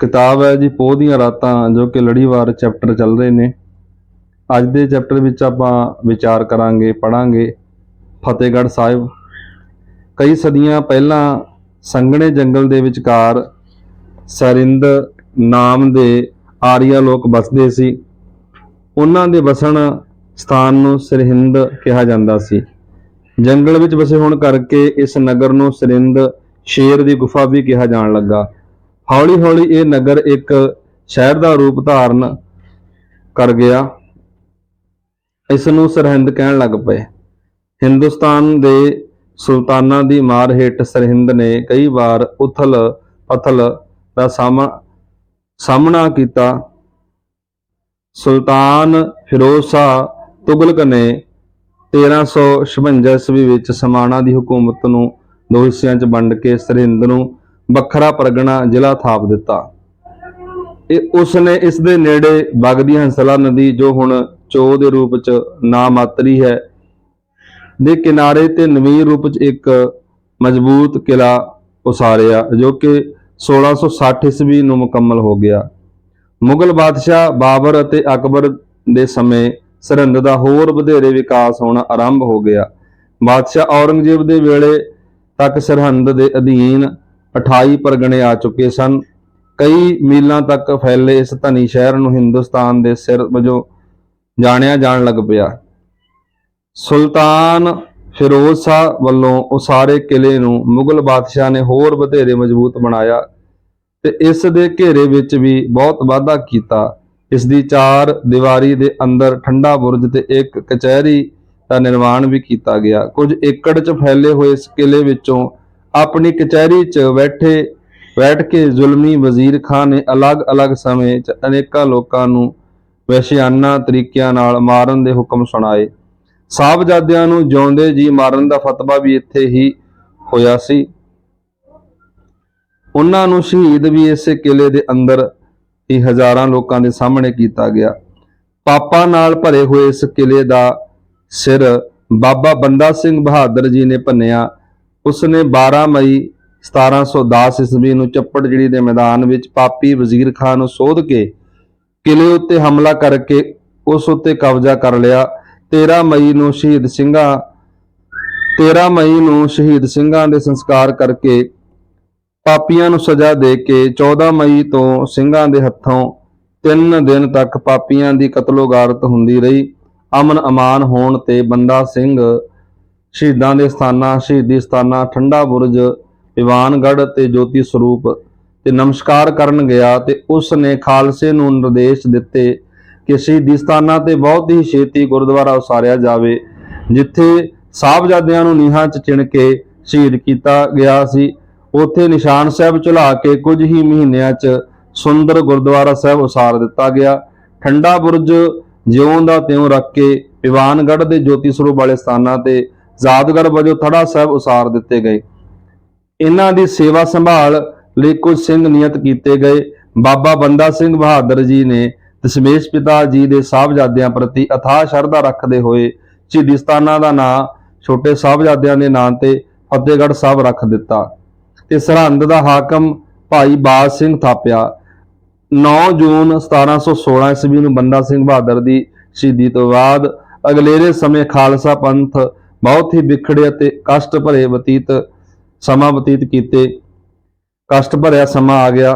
ਕਿਤਾਬ ਹੈ ਜੀ, ਪੋਹ ਦੀਆਂ ਰਾਤਾਂ ਜੋ ਕਿ ਲੜੀਵਾਰ ਚੈਪਟਰ ਚੱਲ ਰਹੇ ਨੇ। ਅੱਜ ਦੇ ਚੈਪਟਰ ਵਿੱਚ ਆਪਾਂ ਵਿਚਾਰ ਕਰਾਂਗੇ ਪੜਾਂਗੇ ਫਤਿਹਗੜ੍ਹ ਸਾਹਿਬ, ਕਈ ਸਦੀਆਂ ਪਹਿਲਾਂ ਸੰਘਣੇ ਜੰਗਲ ਦੇ ਵਿਚਕਾਰ ਸਰਿੰਦ ਨਾਮ ਦੇ ਆਰੀਆ ਲੋਕ ਵਸਦੇ ਸੀ। ਉਹਨਾਂ ਦੇ ਵਸਣ ਸਥਾਨ ਨੂੰ ਸਰਹਿੰਦ ਕਿਹਾ ਜਾਂਦਾ ਸੀ। ਜੰਗਲ ਵਿੱਚ ਵਸੇ ਹੋਣ ਕਰਕੇ ਇਸ ਨਗਰ ਨੂੰ ਸਰਿੰਦ ਸ਼ੇਰ ਦੀ ਗੁਫਾ ਵੀ ਕਿਹਾ ਜਾਣ ਲੱਗਾ। ਹੌਲੀ-ਹੌਲੀ ਇਹ ਨਗਰ ਇੱਕ ਸ਼ਹਿਰ ਦਾ ਰੂਪ ਧਾਰਨ ਕਰ ਗਿਆ। ਇਸ ਨੂੰ ਸਰਹਿੰਦ ਕਹਿਣ ਲੱਗ ਪਏ। ਹਿੰਦੁਸਤਾਨ ਦੇ ਸੁਲਤਾਨਾਂ ਦੀ ਮਾਰ ਹੇਠ ਸਰਹਿੰਦ ਨੇ ਕਈ ਵਾਰ ਉਥਲ ਪਥਲ ਦਾ ਸਾਹਮਣਾ ਸਾਹਮਣਾ ਕੀਤਾ। ਸੁਲਤਾਨ ਫਿਰੋਜ਼ ਸ਼ਾਹ ਤੁਗਲਕ ਨੇ 1356 ਈਸਵੀ ਵਿੱਚ ਸਮਾਣਾ ਦੀ ਹਕੂਮਤ ਨੂੰ ਦੋ ਹਿੱਸਿਆਂ 'ਚ ਵੰਡ ਕੇ ਸਰਹਿੰਦ ਨੂੰ ਵੱਖਰਾ ਪਰਗਣਾ ਜ਼ਿਲ੍ਹਾ ਥਾਪ ਦਿੱਤਾ। ਇਹ ਉਸ ਨੇ ਇਸ ਦੇ ਨੇੜੇ ਵਗਦੀ ਹੰਸਲਾ ਨਦੀ, ਜੋ ਹੁਣ ਚੋ ਦੇ ਰੂਪ 'ਚ ਨਾ ਮਾਤਰੀ ਹੈ, ਦੇ ਕਿਨਾਰੇ ਤੇ ਨਵੀਂ ਰੂਪ 'ਚ ਇੱਕ ਮਜ਼ਬੂਤ ਕਿਲਾ ਉਸਾਰਿਆ, ਜੋ ਕਿ 1660 ਈਸਵੀ ਨੂੰ ਮੁਕੰਮਲ ਹੋ ਗਿਆ। ਮੁਗਲ ਬਾਦਸ਼ਾਹ ਬਾਬਰ ਅਤੇ ਅਕਬਰ ਦੇ ਸਮੇਂ ਸਰਹੰਦ ਦਾ ਹੋਰ ਵਧੇਰੇ ਵਿਕਾਸ ਹੋਣਾ ਆਰੰਭ ਹੋ ਗਿਆ। ਬਾਦਸ਼ਾਹ ਔਰੰਗਜ਼ੇਬ ਦੇ ਵੇਲੇ ਤੱਕ ਸਰਹੰਦ ਦੇ ਅਧੀਨ 28 ਪਰਗਣੇ ਆ ਚੁੱਕੇ ਸਨ। ਕਈ ਮੀਲਾਂ ਤੱਕ ਫੈਲੇ ਇਸ ਧਨੀ ਸ਼ਹਿਰ ਨੂੰ ਹਿੰਦੁਸਤਾਨ ਦੇ ਸਿਰ ਵਜੋਂ ਜਾਣਿਆ ਜਾਣ ਲੱਗ ਪਿਆ। ਸੁਲਤਾਨ ਫਿਰੋਜ਼ ਸ਼ਾਹ ਵੱਲੋਂ ਉਸਾਰੇ ਕਿਲੇ ਨੂੰ ਮੁਗਲ ਬਾਦਸ਼ਾਹ ਨੇ ਹੋਰ ਵਧੇਰੇ ਮਜ਼ਬੂਤ ਬਣਾਇਆ ਤੇ ਇਸ ਦੇ ਘੇਰੇ ਵਿੱਚ ਵੀ ਬਹੁਤ ਵਾਧਾ ਕੀਤਾ। ਇਸ ਦੀ ਚਾਰ ਦੀਵਾਰੀ ਦੇ ਅੰਦਰ ਠੰਡਾ ਬੁਰਜ ਤੇ ਇੱਕ ਕਚਹਿਰੀ ਦਾ ਨਿਰਮਾਣ ਵੀ ਕੀਤਾ ਗਿਆ। ਕੁਝ ਏਕੜ 'ਚ ਫੈਲੇ ਹੋਏ ਇਸ ਕਿਲੇ ਵਿੱਚੋਂ ਆਪਣੀ ਕਚਹਿਰੀ 'ਚ ਬੈਠੇ, ਬੈਠ ਕੇ ਜ਼ੁਲਮੀ ਵਜ਼ੀਰ ਖਾਨ ਨੇ ਅਲੱਗ-ਅਲੱਗ ਸਮੇਂ 'ਚ ਅਨੇਕਾਂ ਲੋਕਾਂ ਨੂੰ ਵਹਿਸ਼ਿਆਨਾ ਤਰੀਕਿਆਂ ਨਾਲ ਮਾਰਨ ਦੇ ਹੁਕਮ ਸੁਣਾਏ। ਸਾਹਿਬਜ਼ਾਦਿਆਂ ਨੂੰ ਜਿਉਂਦੇ ਜੀ ਮਾਰਨ ਦਾ ਫਤਵਾ ਵੀ ਇੱਥੇ ਹੀ ਹੋਇਆ ਸੀ। ਉਹਨਾਂ ਨੂੰ ਸ਼ਹੀਦ ਵੀ ਇਸੇ ਕਿਲੇ ਦੇ ਅੰਦਰ ਹੀ ਹਜ਼ਾਰਾਂ ਲੋਕਾਂ ਦੇ ਸਾਹਮਣੇ ਕੀਤਾ ਗਿਆ। ਪਾਪਾਂ ਨਾਲ ਭਰੇ ਹੋਏ ਇਸ ਕਿਲੇ ਦਾ ਸਿਰ ਬਾਬਾ ਬੰਦਾ ਸਿੰਘ ਬਹਾਦਰ ਜੀ ਨੇ ਭੰਨਿਆ। ਉਸ ਨੇ 12 ਮਈ 1710 ਈਸਵੀ ਨੂੰ ਚੱਪੜ ਜਿਹੜੀ ਦੇ ਮੈਦਾਨ ਵਿੱਚ ਪਾਪੀ ਵਜ਼ੀਰ ਖਾਨ ਨੂੰ ਸੋਧ ਕੇ ਕਿਲੇ ਉੱਤੇ ਹਮਲਾ ਕਰਕੇ ਉਸ ਉੱਤੇ ਕਬਜ਼ਾ ਕਰ ਲਿਆ। 13 ਮਈ ਨੂੰ ਸ਼ਹੀਦ ਸਿੰਘਾਂ 13 ਮਈ ਨੂੰ ਸ਼ਹੀਦ ਸਿੰਘਾਂ ਦੇ ਸੰਸਕਾਰ ਕਰਕੇ ਪਾਪੀਆਂ ਨੂੰ ਸਜ਼ਾ ਦੇ ਕੇ 14 ਮਈ ਤੋਂ ਸਿੰਘਾਂ ਦੇ ਹੱਥੋਂ 3 ਦਿਨ ਤੱਕ ਪਾਪੀਆਂ ਦੀ ਕਤਲੋਗਾਰਤ ਹੁੰਦੀ ਰਹੀ। ਅਮਨ ਅਮਾਨ ਹੋਣ ਤੇ ਬੰਦਾ ਸਿੰਘ ਸ਼ਹੀਦਾਂ ਦੇ ਸਥਾਨਾਂ, ਸ਼ਹੀਦੀ ਸਥਾਨਾਂ, ਠੰਡਾ ਬੁਰਜ, ਦੀਵਾਨਗੜ੍ਹ ਤੇ ਜੋਤੀ ਸਰੂਪ ਤੇ ਨਮਸਕਾਰ ਕਰਨ ਗਿਆ ਤੇ ਉਸ ਨੇ ਖਾਲਸੇ ਨੂੰ ਨਿਰਦੇਸ਼ ਦਿੱਤੇ ਕਿ ਸ਼ਹੀਦੀ ਸਥਾਨਾਂ ਤੇ ਬਹੁਤ ਹੀ ਛੇਤੀ ਗੁਰਦੁਆਰਾ ਉਸਾਰਿਆ ਜਾਵੇ, ਜਿੱਥੇ ਸਾਹਿਬਜ਼ਾਦਿਆਂ ਨੂੰ ਨੀਹਾਂ 'ਚ ਚਿਣ ਕੇ ਸ਼ਹੀਦ ਕੀਤਾ ਗਿਆ ਸੀ। ਉੱਥੇ ਨਿਸ਼ਾਨ ਸਾਹਿਬ ਚੁਲਾ ਕੇ ਕੁਝ ਹੀ ਮਹੀਨਿਆਂ 'ਚ ਸੁੰਦਰ ਗੁਰਦੁਆਰਾ ਸਾਹਿਬ ਉਸਾਰ ਦਿੱਤਾ ਗਿਆ। ਠੰਡਾ ਬੁਰਜ ਜਿਉਂ ਦਾ ਤਿਉਂ ਰੱਖ ਕੇ ਦੀਵਾਨਗੜ੍ਹ ਦੇ ਜੋਤੀ ਸਰੂਪ ਵਾਲੇ ਸਥਾਨਾਂ ਤੇ ਜ਼ਾਦਗੜ੍ਹ ਵਜੋਂ ਥੜਾ ਸਾਹਿਬ ਉਸਾਰ ਦਿੱਤੇ ਗਏ। ਇਹਨਾਂ ਦੀ ਸੇਵਾ ਸੰਭਾਲ ਲਈ ਕੁਝ ਸਿੰਘ ਨਿਯਤ ਕੀਤੇ ਗਏ। ਬਾਬਾ ਬੰਦਾ ਸਿੰਘ ਬਹਾਦਰ ਜੀ ਨੇ ਦਸ਼ਮੇਸ਼ ਪਿਤਾ ਜੀ ਦੇ ਸਾਹਿਬਜ਼ਾਦਿਆਂ ਪ੍ਰਤੀ ਅਥਾਹ ਸ਼ਰਧਾ ਰੱਖਦੇ ਹੋਏ ਸ਼ਹੀਦੀ ਸਥਾਨਾਂ ਦਾ ਨਾਂ, ਛੋਟੇ ਸਾਹਿਬਜ਼ਾਦਿਆਂ ਦੇ ਨਾਂ ਤੇ ਫਤਿਹਗੜ੍ਹ ਸਾਹਿਬ ਰੱਖ ਦਿੱਤਾ ਤੇ ਸਰਹੰਦ ਦਾ ਹਾਕਮ ਭਾਈ ਬਾਜ ਸਿੰਘ ਥਾਪਿਆ। 9 ਜੂਨ 1716 ਈਸਵੀ ਨੂੰ ਬੰਦਾ ਸਿੰਘ ਬਹਾਦਰ ਦੀ ਸ਼ਹੀਦੀ ਤੋਂ ਬਾਅਦ ਅਗਲੇਰੇ ਸਮੇਂ ਖਾਲਸਾ ਪੰਥ ਬਹੁਤ ਹੀ ਵਿਖੜੇ ਅਤੇ ਕਸ਼ਟ ਭਰੇ ਬਤੀਤ, ਸਮਾਂ ਬਤੀਤ ਕੀਤੇ। ਕਸ਼ਟ ਭਰਿਆ ਸਮਾਂ ਆ ਗਿਆ।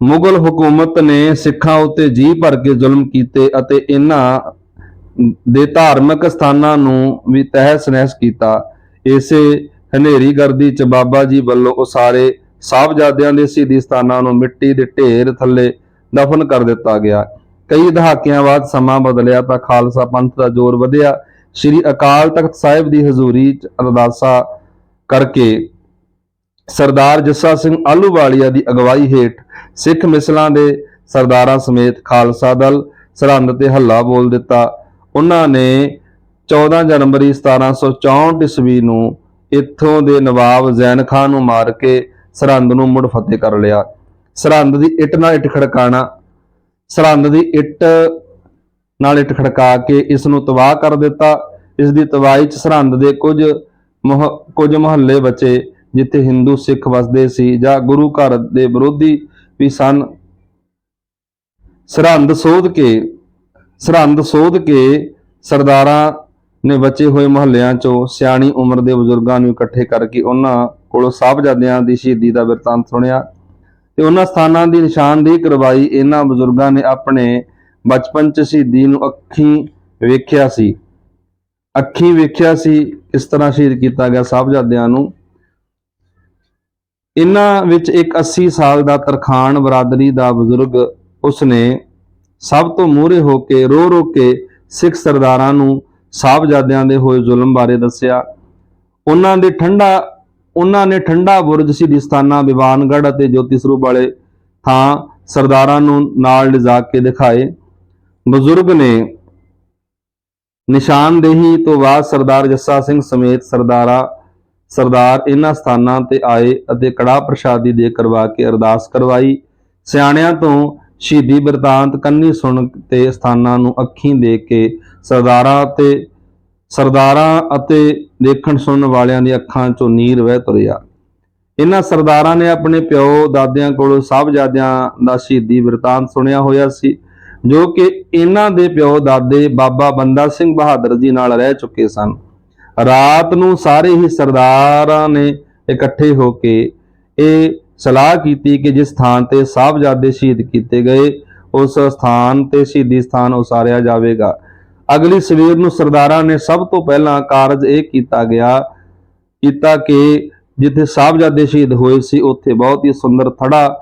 ਮੁਗਲ ਹਕੂਮਤ ਨੇ ਸਿੱਖਾਂ ਉੱਤੇ ਜੀ ਭਰ ਕੇ ਜ਼ੁਲਮ ਕੀਤੇ ਅਤੇ ਇਹਨਾਂ ਦੇ ਧਾਰਮਿਕ ਸਥਾਨਾਂ ਨੂੰ ਵੀ ਤਹਿਸ ਨਹਿਸ ਕੀਤਾ। ਇਸੇ ਹਨੇਰੀ ਗਰਦੀ ਚ ਬਾਬਾ ਜੀ ਵੱਲੋਂ ਉਸਾਰੇ ਸਾਹਿਬਜ਼ਾਦਿਆਂ ਦੇ ਸ਼ਹੀਦੀ ਸਥਾਨਾਂ ਨੂੰ ਮਿੱਟੀ ਦੇ ਢੇਰ ਥੱਲੇ ਦਫਨ ਕਰ ਦਿੱਤਾ ਗਿਆ। ਕਈ ਦਹਾਕਿਆਂ ਬਾਅਦ ਸਮਾਂ ਬਦਲਿਆ ਤਾਂ ਖਾਲਸਾ ਪੰਥ ਦਾ ਜ਼ੋਰ ਵਧਿਆ। ਸ੍ਰੀ ਅਕਾਲ ਤਖਤ ਸਾਹਿਬ ਦੀ ਹਜ਼ੂਰੀ ਚ ਅਰਦਾਸਾ ਕਰਕੇ ਸਰਦਾਰ ਜੱਸਾ ਸਿੰਘ ਆਲੂਵਾਲੀਆ ਦੀ ਅਗਵਾਈ ਹੇਠ ਸਿੱਖ ਮਿਸਲਾਂ ਦੇ ਸਰਦਾਰਾਂ ਸਮੇਤ ਖਾਲਸਾ ਦਲ ਸਰਹੰਦ ਤੇ ਹੱਲਾ ਬੋਲ ਦਿੱਤਾ। ਉਹਨਾਂ ਨੇ 14 ਜਨਵਰੀ 1764 ਈਸਵੀ ਨੂੰ ਇੱਥੋਂ ਦੇ ਨਵਾਬ ਜ਼ੈਨ ਖਾਨ ਨੂੰ ਮਾਰ ਕੇ ਸਰਹੰਦ ਨੂੰ ਮੁੜ ਫਤਿਹ ਕਰ ਲਿਆ। ਸਰਹੰਦ ਦੀ ਇੱਟ ਨਾਲ ਇੱਟ ਖੜਕਾਣਾ, ਸਰਹੰਦ ਦੀ ਇੱਟ ਨਾਲ ਇੱਟ ਖੜਕਾ ਕੇ ਇਸ ਨੂੰ ਤਬਾਹ ਕਰ ਦਿੱਤਾ। ਇਸ ਦੀ ਤਬਾਹੀ ਚ ਸਰਹੰਦ ਦੇ ਕੁਝ ਮੁਹ- ਕੁਝ ਮੁਹੱਲੇ ਬਚੇ, ਜਿੱਥੇ ਹਿੰਦੂ ਸਿੱਖ ਵਸਦੇ ਸੀ ਜਾਂ ਗੁਰੂ ਘਰ ਦੇ ਵਿਰੋਧੀ ਵੀ ਸਨ। ਸਰਹੰਦ ਸੋਧ ਕੇ, ਸਰਹੰਦ ਸੋਧ ਕੇ ਸਰਦਾਰਾਂ ਨੇ ਬਚੇ ਹੋਏ ਮੁਹੱਲਿਆਂ ਚੋਂ ਸਿਆਣੀ ਉਮਰ ਦੇ ਬਜ਼ੁਰਗਾਂ ਨੂੰ ਇਕੱਠੇ ਕਰਕੇ ਉਹਨਾਂ ਕੋਲੋਂ ਸਾਹਿਬਜ਼ਾਦਿਆਂ ਦੀ ਸ਼ਹੀਦੀ ਦਾ ਬਿਰਤਾਂਤ ਸੁਣਿਆ। ਤੇ ਉਹਨਾਂ ਸਥਾਨਾਂ ਦੀ ਨਿਸ਼ਾਨਦੇਹੀ ਕਰਵਾਈ। ਇਹਨਾਂ ਬਜ਼ੁਰਗਾਂ ਨੇ ਆਪਣੇ ਬਚਪਨ ਚ ਸ਼ਹੀਦੀ ਨੂੰ ਅੱਖੀਂ ਵੇਖਿਆ ਸੀ। ਅੱਖੀਂ ਵੇਖਿਆ ਸੀ, ਕਿਸ ਤਰ੍ਹਾਂ ਸ਼ਹੀਦ ਕੀਤਾ ਗਿਆ ਸਾਹਿਬਜ਼ਾਦਿਆਂ ਨੂੰ। ਇਹਨਾਂ ਵਿੱਚ ਇੱਕ 80 ਸਾਲ ਦਾ ਤਰਖਾਨ ਬਰਾਦਰੀ ਦਾ ਬਜ਼ੁਰਗ ਉਸਨੇ ਸਭ ਤੋਂ ਮੂਹਰੇ ਹੋ ਕੇ, ਰੋ ਰੋ ਕੇ ਸਿੱਖ ਸਰਦਾਰਾਂ ਨੂੰ ਸਾਹਿਬਜ਼ਾਦਿਆਂ ਦੇ ਹੋਏ ਜ਼ੁਲਮ ਬਾਰੇ ਦੱਸਿਆ। ਉਹਨਾਂ ਦੇ ਠੰਡਾ ਉਹਨਾਂ ਨੇ ਠੰਡਾ ਬੁਰਜ ਸ਼ਹੀਦੀ ਸਥਾਨਾਂ ਦੀਵਾਨਗੜ੍ਹ ਅਤੇ ਜੋਤੀ ਸਰੂਪ ਵਾਲੇ ਥਾਂ ਸਰਦਾਰਾਂ ਨੂੰ ਨਾਲ ਲਿਜਾ ਕੇ ਦਿਖਾਏ। ਬਜ਼ੁਰਗ ਨੇ ਨਿਸ਼ਾਨਦੇਹੀ ਤੋਂ ਬਾਅਦ ਸਰਦਾਰ ਜੱਸਾ ਸਿੰਘ ਸਮੇਤ ਸਰਦਾਰਾ, ਸਰਦਾਰ ਇਹਨਾਂ ਸਥਾਨਾਂ ਤੇ ਆਏ ਅਤੇ ਕੜਾ ਪ੍ਰਸ਼ਾਦੀ ਦੇ ਕਰਵਾ ਕੇ ਅਰਦਾਸ ਕਰਵਾਈ। ਸਿਆਣਿਆਂ ਤੋਂ ਸ਼ਹੀਦੀ ਬਰਤਾਂਤ ਕੰਨੀ ਸੁਣ ਤੇ ਸਥਾਨਾਂ ਨੂੰ ਅੱਖੀਂ ਦੇਖ ਕੇ ਸਰਦਾਰਾਂ ਅਤੇ ਸਰਦਾਰਾਂ ਅਤੇ ਦੇਖਣ ਸੁਣਨ ਵਾਲਿਆਂ ਦੀਆਂ ਅੱਖਾਂ 'ਚੋਂ ਨੀਰ ਵਹਿ ਤੁਰਿਆ। ਇਹਨਾਂ ਸਰਦਾਰਾਂ ਨੇ ਆਪਣੇ ਪਿਓ ਦਾਦਿਆਂ ਕੋਲੋਂ ਸਾਹਿਬਜ਼ਾਦਿਆਂ ਦਾ ਸ਼ਹੀਦੀ ਬਿਰਤਾਂਤ ਸੁਣਿਆ ਹੋਇਆ ਸੀ। ਜੋ ਕਿ ਇਹਨਾਂ ਦੇ ਪਿਓ ਦਾਦੇ ਬਾਬਾ ਬੰਦਾ ਸਿੰਘ ਬਹਾਦਰ ਜੀ ਨਾਲ ਰਹਿ ਚੁੱਕੇ ਸਨ। ਰਾਤ ਨੂੰ ਸਾਰੇ ਹੀ ਸਰਦਾਰਾਂ ਨੇ ਇਕੱਠੇ ਹੋ ਕੇ ਇਹ ਸਲਾਹ ਕੀਤੀ ਕਿ ਜਿਸ ਸਥਾਨ ਤੇ ਸਾਹਿਬਜ਼ਾਦੇ ਸ਼ਹੀਦ ਕੀਤੇ ਗਏ, ਉਸ ਸਥਾਨ ਤੇ ਸ਼ਹੀਦੀ ਸਥਾਨ ਉਸਾਰਿਆ ਜਾਵੇਗਾ। ਅਗਲੀ ਸਵੇਰ ਨੂੰ ਸਰਦਾਰਾਂ ਨੇ ਸਭ ਤੋਂ ਪਹਿਲਾਂ ਕਾਰਜ ਇਹ ਕੀਤਾ ਗਿਆ, ਕੀਤਾ ਕਿ ਜਿੱਥੇ ਸਾਹਿਬਜ਼ਾਦੇ ਸ਼ਹੀਦ ਹੋਏ ਸੀ, ਉੱਥੇ ਬਹੁਤ ਹੀ ਸੁੰਦਰ ਥੜਾ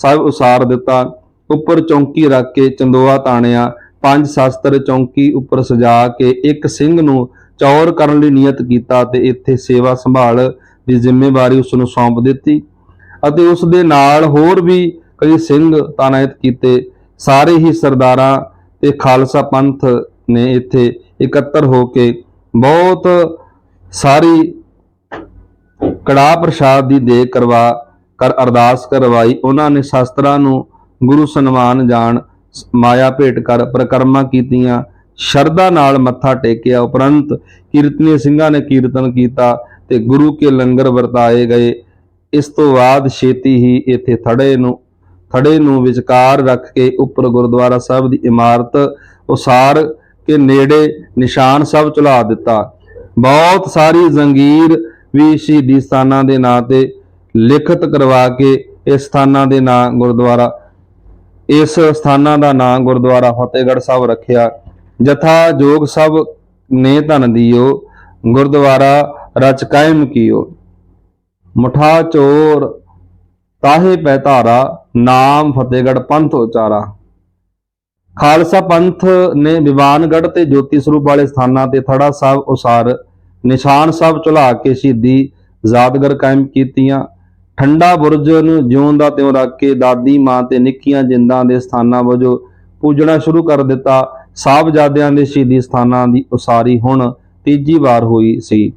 ਸਾਹਿਬ ਉਸਾਰ ਦਿੱਤਾ। ਉੱਪਰ ਚੌਂਕੀ ਰੱਖ ਕੇ ਚੰਦੋਆ ਤਾਣਿਆ, ਪੰਜ ਸ਼ਸਤਰ ਚੌਂਕੀ ਉੱਪਰ ਸਜਾ ਕੇ ਇੱਕ ਸਿੰਘ ਨੂੰ ਚੌਰ ਕਰਨ ਲਈ ਨਿਯਤ ਕੀਤਾ ਤੇ ਇੱਥੇ ਸੇਵਾ ਸੰਭਾਲ ਦੀ ਜ਼ਿੰਮੇਵਾਰੀ ਉਸ ਨੂੰ ਸੌਂਪ ਦਿੱਤੀ ਅਤੇ ਉਸ ਦੇ ਨਾਲ ਹੋਰ ਵੀ ਕਈ ਸਿੰਘ ਤਾਇਨਾਤ ਕੀਤੇ। ਸਾਰੇ ਹੀ ਸਰਦਾਰਾਂ ਤੇ ਖਾਲਸਾ ਪੰਥ ਨੇ ਇੱਥੇ ਇਕੱਤਰ ਹੋ ਕੇ ਬਹੁਤ ਸਾਰੀ ਕੜਾ ਪ੍ਰਸ਼ਾਦ ਦੀ ਦੇ ਕਰਵਾ ਕਰ ਅਰਦਾਸ ਕਰਵਾਈ। ਉਹਨਾਂ ਨੇ ਸ਼ਾਸਤਰਾਂ ਨੂੰ ਗੁਰੂ ਸਨਮਾਨ ਜਾਣ, ਮਾਇਆ ਭੇਟ ਕਰ, ਪ੍ਰਕਰਮਾਂ ਕੀਤੀਆਂ, ਸ਼ਰਧਾ ਨਾਲ ਮੱਥਾ ਟੇਕਿਆ, ਉਪਰੰਤ ਕੀਰਤਨੀ ਸਿੰਘਾਂ ਨੇ ਕੀਰਤਨ ਕੀਤਾ ਤੇ ਗੁਰੂ ਕੇ ਲੰਗਰ ਵਰਤਾਏ ਗਏ। ਇਸ ਤੋਂ ਬਾਅਦ ਛੇਤੀ ਹੀ ਇੱਥੇ ਥੜੇ ਨੂੰ ਥੜੇ ਨੂੰ ਵਿਚਕਾਰ ਰੱਖ ਕੇ ਉੱਪਰ ਗੁਰਦੁਆਰਾ ਸਾਹਿਬ ਦੀ ਇਮਾਰਤ ਉਸਾਰ ਕੇ ਨੇੜੇ ਨਿਸ਼ਾਨ ਸਾਹਿਬ ਚਲਾ ਦਿੱਤਾ। ਬਹੁਤ ਸਾਰੀ ਜ਼ੰਗੀਰ ਵੀ ਸ਼ਹੀਦੀ ਸਥਾਨਾਂ ਦੇ ਨਾਂ ਤੇ ਲਿਖਤ ਕਰਵਾ ਕੇ ਇਸ ਸਥਾਨਾਂ ਦੇ ਨਾਂ ਗੁਰਦੁਆਰਾ ਇਸ ਸਥਾਨਾਂ ਦਾ ਨਾਂ ਗੁਰਦੁਆਰਾ ਫਤਿਹਗੜ੍ਹ ਸਾਹਿਬ ਰੱਖਿਆ। ਜਥਾ ਜੋਗ ਸਭ ਨੇ ਧਨ ਦਿਓ, ਗੁਰਦੁਆਰਾ ਰਚ ਕਾਇਮ ਕੀਓ। ਮੁਠਾ ਚੋਰ ਤਾਹੇ ਪੈ ਧਾਰਾ, ਨਾਮ ਫਤਿਹਗੜ੍ਹ ਪੰਥ ਉਚਾਰਾ। ਖਾਲਸਾ ਪੰਥ ਨੇ ਵਿਵਾਨਗੜ੍ਹ ਤੇ ਜੋਤੀ ਸਰੂਪ ਵਾਲੇ ਸਥਾਨਾਂ ਤੇ ਥੜਾ ਸਾਹਿਬ ਉਸਾਰ, ਨਿਸ਼ਾਨ ਸਾਹਿਬ ਚੁਲਾ ਕੇ ਸ਼ਹੀਦੀ, ਯਾਦਗਰ ਕਾਇਮ ਕੀਤੀਆਂ। ਠੰਡਾ ਬੁਰਜ ਨੂੰ ਜਿਉਂ ਦਾ ਤਿਉਂ ਰੱਖ ਕੇ ਦਾਦੀ ਮਾਂ ਤੇ ਨਿੱਕੀਆਂ ਜਿੰਦਾਂ ਦੇ ਸਥਾਨਾਂ ਵਜੋਂ ਪੂਜਣਾ ਸ਼ੁਰੂ ਕਰ ਦਿੱਤਾ। ਸਾਹਿਬਜ਼ਾਦਿਆਂ ਦੇ ਸ਼ਹੀਦੀ ਸਥਾਨਾਂ ਦੀ ਉਸਾਰੀ ਹੁਣ ਤੀਜੀ ਵਾਰ ਹੋਈ ਸੀ।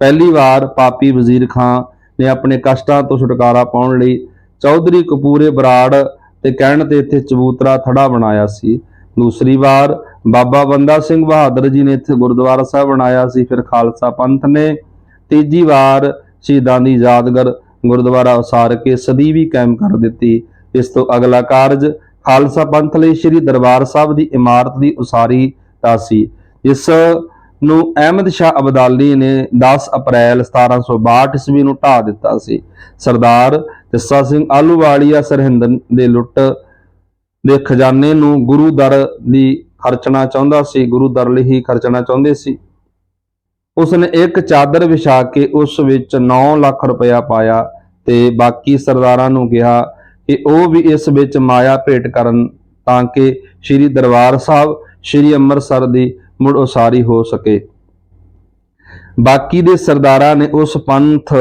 ਪਹਿਲੀ ਵਾਰ ਪਾਪੀ ਵਜ਼ੀਰ ਖਾਂ ਨੇ ਆਪਣੇ ਕਸ਼ਟਾਂ ਤੋਂ ਛੁਟਕਾਰਾ ਪਾਉਣ ਲਈ ਚੌਧਰੀ ਕਪੂਰੇ ਬਰਾੜ ਤੇ ਕਹਿਣ ਤੇ ਇੱਥੇ ਚਬੂਤਰਾ ਥੜਾ ਬਣਾਇਆ ਸੀ। ਦੂਸਰੀ ਵਾਰ ਬਾਬਾ ਬੰਦਾ ਸਿੰਘ ਬਹਾਦਰ ਜੀ ਨੇ ਇੱਥੇ ਗੁਰਦੁਆਰਾ ਸਾਹਿਬ ਬਣਾਇਆ ਸੀ। ਫਿਰ ਖਾਲਸਾ ਪੰਥ ਨੇ ਤੀਜੀ ਵਾਰ ਸ਼ਹੀਦਾਂ ਦੀ ਯਾਦਗਾਰ ਗੁਰਦੁਆਰਾ ਉਸਾਰ ਕੇ ਸਦੀਵੀ ਕਾਇਮ ਕਰ ਦਿੱਤੀ। ਇਸ ਤੋਂ ਅਗਲਾ ਕਾਰਜ ਖਾਲਸਾ ਪੰਥ ਲਈ ਸ੍ਰੀ ਦਰਬਾਰ ਸਾਹਿਬ ਦੀ ਇਮਾਰਤ ਦੀ ਉਸਾਰੀ ਦਾ ਸੀ। ਇਸ ਨੂੰ ਅਹਿਮਦ ਸ਼ਾਹ ਅਬਦਾਲੀ ਨੇ 10 ਅਪ੍ਰੈਲ 1762 ਈਸਵੀ ਨੂੰ ਢਾ ਦਿੱਤਾ ਸੀ। ਸਰਦਾਰ ਜੱਸਾ ਸਿੰਘ ਆਲੂਵਾਲੀਆ ਸਰਹਿੰਦ ਦੇ ਲੁੱਟ ਦੇ ਖਜ਼ਾਨੇ ਨੂੰ ਗੁਰੂ ਦਰ ਦੀ ਖਰਚਣਾ ਚਾਹੁੰਦਾ ਸੀ। ਗੁਰੂ ਦਰ ਲਈ ਹੀ ਖਰਚਣਾ ਚਾਹੁੰਦੇ ਸੀ। ਉਸਨੇ ਇੱਕ ਚਾਦਰ ਵਿਛਾ ਕੇ ਉਸ ਵਿੱਚ 9 ਲੱਖ ਰੁਪਇਆ ਪਾਇਆ ਤੇ ਬਾਕੀ ਸਰਦਾਰਾਂ ਨੂੰ ਕਿਹਾ ਕਿ ਉਹ ਵੀ ਇਸ ਵਿੱਚ ਮਾਇਆ ਭੇਟ ਕਰਨ ਤਾਂ ਕਿ ਸ੍ਰੀ ਦਰਬਾਰ ਸਾਹਿਬ, ਸ੍ਰੀ ਅੰਮ੍ਰਿਤਸਰ ਦੀ ਮੁੜ ਉਸਾਰੀ ਹੋ ਸਕੇ। ਬਾਕੀ ਦੇ ਸਰਦਾਰਾਂ ਨੇ ਉਸ ਪੰਥ,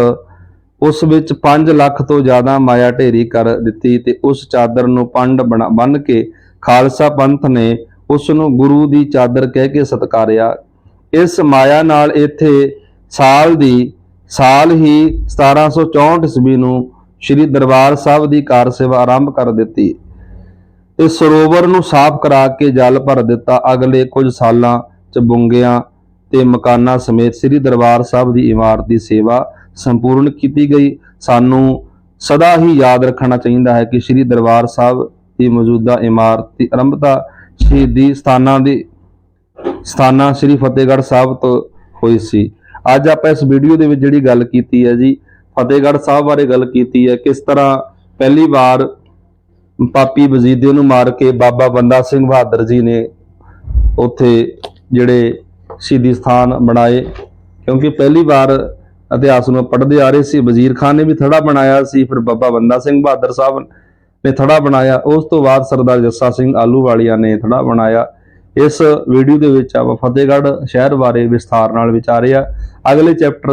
ਉਸ ਵਿੱਚ 5 ਲੱਖ ਤੋਂ ਜ਼ਿਆਦਾ ਮਾਇਆ ਢੇਰੀ ਕਰ ਦਿੱਤੀ ਤੇ ਉਸ ਚਾਦਰ ਨੂੰ ਪੰਡ ਬਣਾ ਬੰਨ ਕੇ ਖਾਲਸਾ ਪੰਥ ਨੇ ਉਸ ਨੂੰ ਗੁਰੂ ਦੀ ਚਾਦਰ ਕਹਿ ਕੇ ਸਤਕਾਰਿਆ। ਇਸ ਮਾਇਆ ਨਾਲ ਇੱਥੇ ਸਾਲ ਦੀ, ਸਾਲ ਹੀ 1764 ਈਸਵੀ ਨੂੰ ਸ੍ਰੀ ਦਰਬਾਰ ਸਾਹਿਬ ਦੀ ਕਾਰ ਸੇਵਾ ਆਰੰਭ ਕਰ ਦਿੱਤੀ ਇਸ ਸਰੋਵਰ ਨੂੰ ਸਾਫ਼ ਕਰਾ ਕੇ ਜਲ ਭਰ ਦਿੱਤਾ ਅਗਲੇ ਕੁਝ ਸਾਲਾਂ ਚ ਬੁੰਗਿਆਂ ਤੇ ਮਕਾਨਾਂ ਸਮੇਤ ਸ੍ਰੀ ਦਰਬਾਰ ਸਾਹਿਬ ਦੀ ਇਮਾਰਤ ਦੀ ਸੇਵਾ ਸੰਪੂਰਨ ਕੀਤੀ ਗਈ। ਸਾਨੂੰ ਸਦਾ ਹੀ ਯਾਦ ਰੱਖਣਾ ਚਾਹੀਦਾ ਹੈ ਕਿ ਸ੍ਰੀ ਦਰਬਾਰ ਸਾਹਿਬ ਦੀ ਮੌਜੂਦਾ ਇਮਾਰਤ ਦੀ ਆਰੰਭਤਾ ਸ਼ਹੀਦੀ ਸਥਾਨਾਂ ਦੀ ਸਥਾਨਾਂ ਸ੍ਰੀ ਫਤਿਹਗੜ੍ਹ ਸਾਹਿਬ ਤੋਂ ਹੋਈ ਸੀ। ਅੱਜ ਆਪਾਂ ਇਸ ਵੀਡੀਓ ਦੇ ਵਿੱਚ ਜਿਹੜੀ ਗੱਲ ਕੀਤੀ ਹੈ ਜੀ, ਫਤਿਹਗੜ੍ਹ ਸਾਹਿਬ ਬਾਰੇ ਗੱਲ ਕੀਤੀ ਹੈ, ਕਿਸ ਤਰ੍ਹਾਂ ਪਹਿਲੀ ਵਾਰ ਪਾਪੀ ਵਜ਼ੀਦੇ ਨੂੰ ਮਾਰ ਕੇ ਬਾਬਾ ਬੰਦਾ ਸਿੰਘ ਬਹਾਦਰ ਜੀ ਨੇ ਉੱਥੇ ਜਿਹੜੇ ਸ਼ਹੀਦੀ ਸਥਾਨ ਬਣਾਏ। ਕਿਉਂਕਿ ਪਹਿਲੀ ਵਾਰ ਇਤਿਹਾਸ ਨੂੰ ਪੜ੍ਹਦੇ ਆ ਰਹੇ ਸੀ, ਵਜ਼ੀਰ ਖਾਨ ਨੇ ਵੀ ਥੜਾ ਬਣਾਇਆ ਸੀ, ਫਿਰ ਬਾਬਾ ਬੰਦਾ ਸਿੰਘ ਬਹਾਦਰ ਸਾਹਿਬ ਨੇ ਥੜਾ ਬਣਾਇਆ। ਉਸ ਤੋਂ ਬਾਅਦ ਸਰਦਾਰ ਜੱਸਾ ਸਿੰਘ ਆਲੂਵਾਲੀਆ ਨੇ ਥੜਾ ਬਣਾਇਆ। ਇਸ ਵੀਡੀਓ ਦੇ ਵਿੱਚ ਆਪਾਂ ਫਤਿਹਗੜ੍ਹ ਸ਼ਹਿਰ ਬਾਰੇ ਵਿਸਥਾਰ ਨਾਲ ਵਿਚਾਰਿਆ ਅਗਲੇ ਚੈਪਟਰ